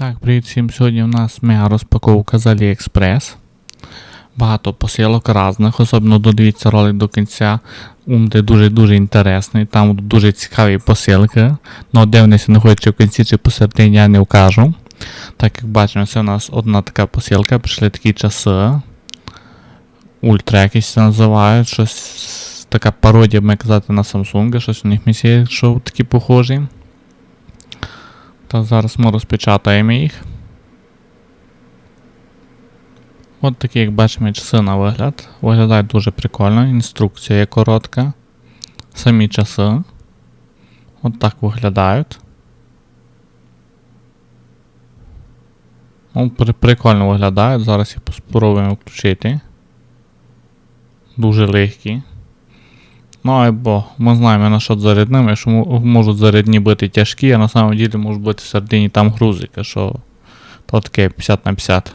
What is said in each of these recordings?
Так, привіт всім. Сьогодні у нас мега розпаковка з AliExpress. Багато посилок різних, особливо додивіться ролик до кінця. Ум де дуже-дуже інтересний. Там дуже цікаві посилки. Ну, де вони хочуть в кінці чи посередині, я не вкажу. Так як бачимо, це у нас одна така посилка, прийшли такі часи. Ультра якісь це називають. Щось така пародія, ми казати, на Samsung, щось у них місія, що такі похожі. Та зараз ми розпечатаємо їх. От такі, як бачимо, часи на вигляд. Виглядає дуже прикольно. Інструкція є коротка. Самі часи. От так виглядають. Ну, при- прикольно виглядають. Зараз їх спробуємо включити. Дуже легкі. Ну, або ми знаємо на що зарядними, що можуть зарядні бути тяжкі, а на самом деле можуть бути всередині там грузики, що то таке 50 на 50.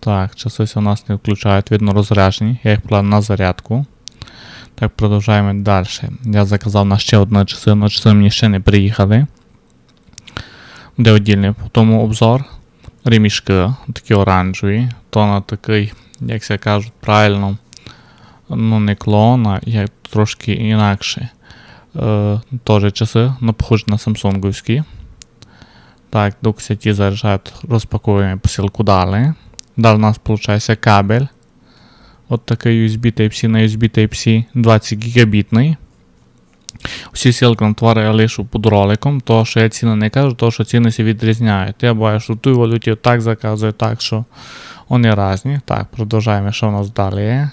Так, часось у нас не включають, видно розряджені. Я їх плану на зарядку. Так, продовжуємо далі. Я заказав на ще одне часи, але часи мені ще не приїхали. Де віддільний тому обзор. Ремішки, такі оранжеві, то на такий, як це кажуть, правильно, ну не клон, а як трошки інакше. Е, Теж часи, ну, похожі на самсунговські. Так, до ті заряджають, розпаковуємо посилку далі. Далі у нас виходить кабель. От такий USB Type-C на USB Type-C 20 гігабітний. Всі сілки на твари я лишу під роликом, то що я ціни не кажу, то що ціни се відрізняють. Я бачу, що в тій валюті так заказую, так що вони різні. Так, продовжуємо, що у нас далі є.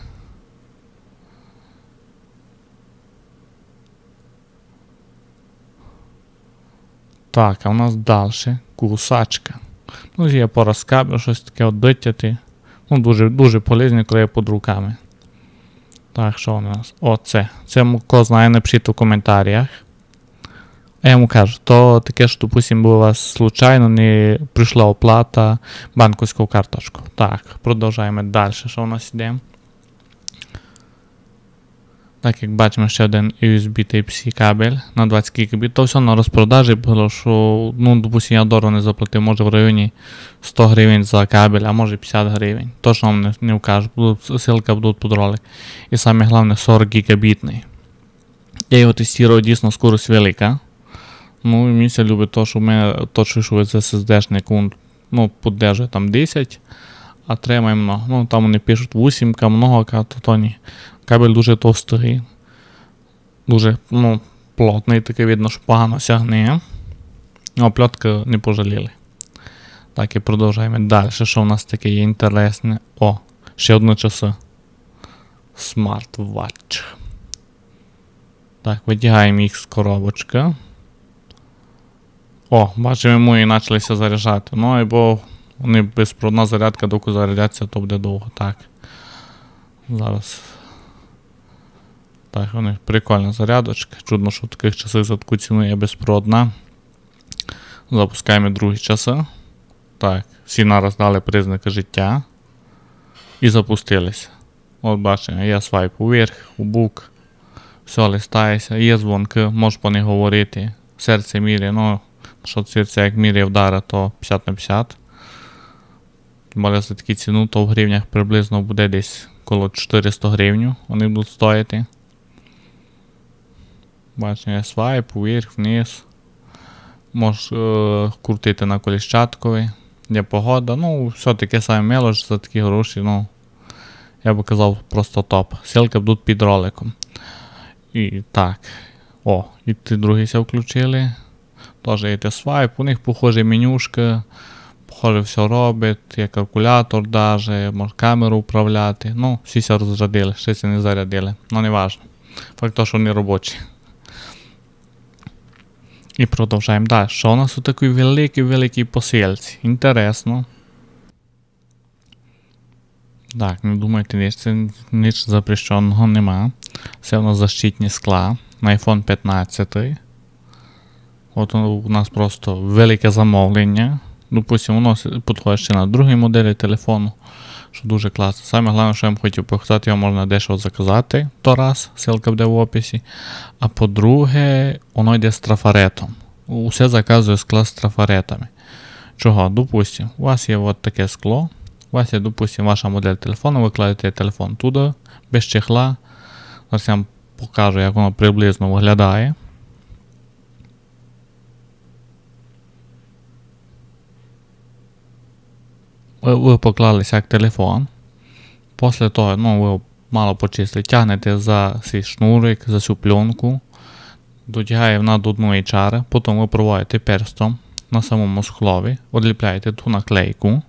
Так, а у нас далі кусачка. Ну, є порозкабель, щось таке от дитяти. Ну, дуже, дуже полезні, коли є під руками. Так, що у нас? Оце. Це ко знає, напишіть у коментарях. А я йому кажу, то таке, що, допустим, у вас случайно не прийшла оплата банківську карточку. Так, продовжаємо далі. Що у нас йде? Так, як бачимо, ще один USB Type-C кабель на 20 гігабіт. То все на розпродажі було, що, ну, допустим, я дорого не заплатив, може в районі 100 гривень за кабель, а може 50 гривень. Точно вам не, не вкажу, ссылка будуть під ролик. І саме головне 40 гігабітний. Я його тестував, дійсно скорость велика. Ну, і це любить то, що в мене то, що SSD-шник, він, ну, піддержує там 10, а треба много. Ну, там вони пишуть 8, много, то то ні. Кабель дуже товстий. Дуже, ну, плотний, таке видно, що погано сягне. А плотки не пожаліли. Так, і продовжуємо далі. Що у нас таке є інтересне? О, ще одне часи. Смарт-ватч. Так, витягаємо їх з коробочки. О, бачимо, мої почалися заряджати. Ну, або вони безпроводна зарядка, доки зарядяться, то буде довго. Так. Зараз. Так, вони прикольна зарядочка. Чудно, що в таких часах за таку ціну є безпроводна. Запускаємо другі часи. Так, всі нараз дали признаки життя. І запустилися. От бачимо, є свайп уверх, у бук. Все листається, є дзвонки, можеш по них говорити. Серце міряє, ну, що серце як міряє вдари, то 50 на 50. Тим за таку ціну, то в гривнях приблизно буде десь коло 400 гривень вони будуть стояти. Бачимо, є свайп, вверх, вниз. Можеш е, крутити на коліщаткові. Є погода. Ну, все таке саме мелоч за такі гроші, ну. Я би казав, просто топ. Ссылки будуть під роликом. І так. О, і ті другі включили. Теж є свайп, у них похоже менюшка. Похоже, все робить, є калькулятор даже, може камеру управляти. Ну, всі ся розрядили, ще це не зарядили. Ну, не важно. Факт то, що вони робочі. І продовжаємо далі. Що у нас у такій великій великій посилці? Інтересно. Так, не думайте, ніч, це ніч запрещеного нема. Це у нас защитні скла на iPhone 15. От у нас просто велике замовлення. Допустимо, воно підходить ще на другій моделі телефону, що дуже класно. Саме головне, що я вам хотів показати, його можна дешево заказати, то раз, ссылка буде в описі. А по-друге, воно йде з трафаретом. усе заказую склад з трафаретами. Чого? Допустим, у вас є от таке скло, у вас є, допустим, ваша модель телефону, ви кладете телефон туди, без чехла. Зараз я вам покажу, як воно приблизно виглядає. Ви, ви поклали як телефон. Після того, ну, ви мало почистили, тягнете за свій шнурик, за цю пленку, дотягаєте на до одної чари, потім ви проводите перстом на самому склові, одліпляєте ту наклейку,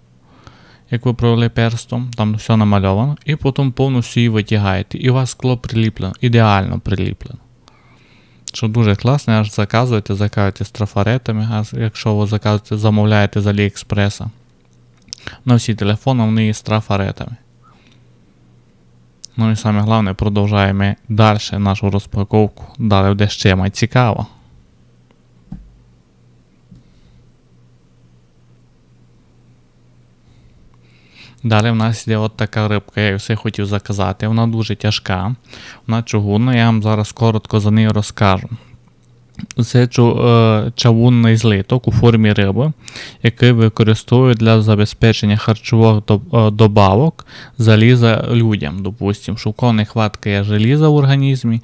як ви провели перстом, там все намальовано, і потім повністю її витягаєте. І у вас скло приліплено, ідеально приліплено. Що дуже класно, аж заказуєте, заказуєте з трафаретами, а якщо ви заказуєте, замовляєте з Аліекспреса. На всі телефони вони є з трафаретами. Ну і саме головне, продовжуємо далі нашу розпаковку. Далі буде ще май цікаво. Далі в нас є от така рибка, я її все хотів заказати. Вона дуже тяжка, вона чугунна, я вам зараз коротко за неї розкажу. Це е, чавунний злиток у формі риби, який використовують для забезпечення харчових е, добавок заліза людям. Допустим, що в кого нехватка є желіза в організмі,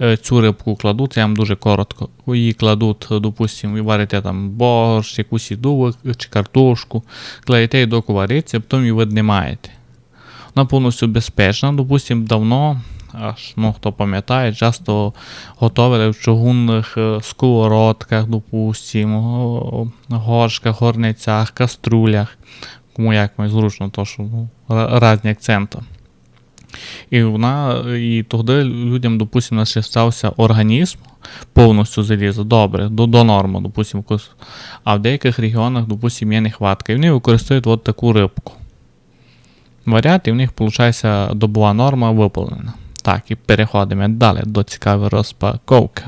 е, цю рибку кладуть, я вам дуже коротко. Її кладуть, допустим, і варите там борщ, якусь їду чи картошку, кладете її доки вариться, потім її віднімаєте. Вона повністю безпечна, допустим, давно, аж ну хто пам'ятає, часто готували в чугунних е, сковородках, допустим, го- горшках, горницях, каструлях. Кому як має зручно, то що ну, різні акценти. І вона, і тоді людям, допустим, насищався організм повністю заліза, добре, до, до норми, допустим, якось. а в деяких регіонах, допустим, є нехватка. І вони використовують от таку рибку. Варіант, і в них, виходить, добова норма виповнена. Так, і переходимо далі до цікавої розпаковки.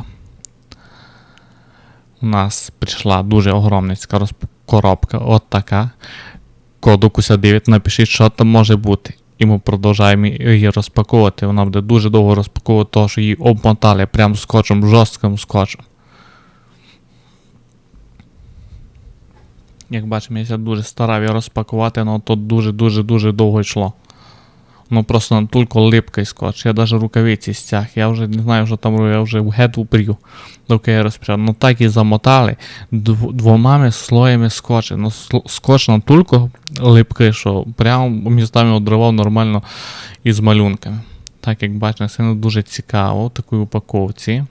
У нас прийшла дуже огромницька коробка, от така. Коду 9, напишіть, що там може бути. І ми продовжуємо її розпаковувати. Вона буде дуже довго розпаковувати, тому що її обмотали прям скотчем, жорстким скотчем. Як бачимо, я дуже старав її розпакувати, але то дуже-дуже-дуже довго йшло. Ну просто настільки липкий скотч. Я навіть рукавиці стяг. Я вже не знаю, що там я вже геть упрів, доки я розпочав. Ну так і замотали дв- двома слоями скотча. Ну скотч настільки липкий, що прямо містами одривав нормально із малюнками. Так як бачите, це дуже цікаво в такій упаковці.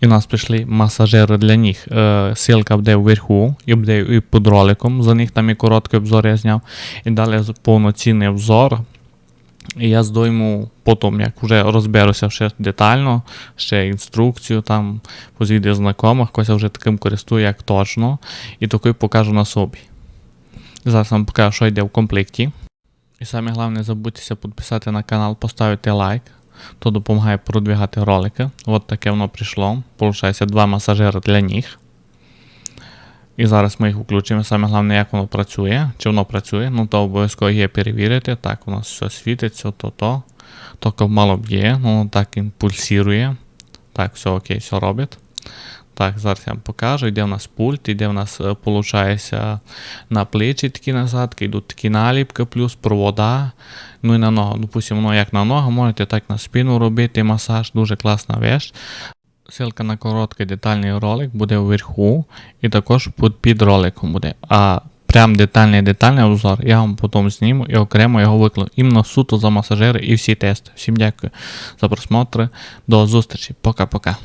І у нас прийшли масажери для ніг. Е, ссылка буде вверху, і буде і під роликом. За них там і короткий обзор я зняв. І далі повноцінний обзор. І я здойму потім, як вже розберуся ще детально, ще інструкцію там по відео знайомих, я вже таким користую, як точно. І такий покажу на собі. Зараз вам покажу, що йде в комплекті. І саме головне, не забудьтеся підписати на канал, поставити лайк. То допомагає продвігати ролики. От таке воно прийшло. Получається два масажери для ніг. І зараз ми їх включимо. Саме головне, як воно працює. Чи воно працює, ну то обов'язково є перевірити. Так, у нас все світиться, то то. Тільки мало б'є, ну так він пульсирує. Так, все окей, все робить. Так, зараз я вам покажу. Йде в нас пульт, йде в нас, е, получається, на плечі такі насадки, йдуть такі наліпки, плюс провода. Ну і на ногу. Допустимо, воно як на ногу, можете так на спину робити масаж, дуже класна вещь. Ссылка на короткий детальний ролик буде вверху, і також під, роликом буде. А прям детальний детальний обзор я вам потім зніму і окремо його викладу. Іменно суто за масажери і всі тести. Всім дякую за просмотр. До зустрічі. Пока-пока.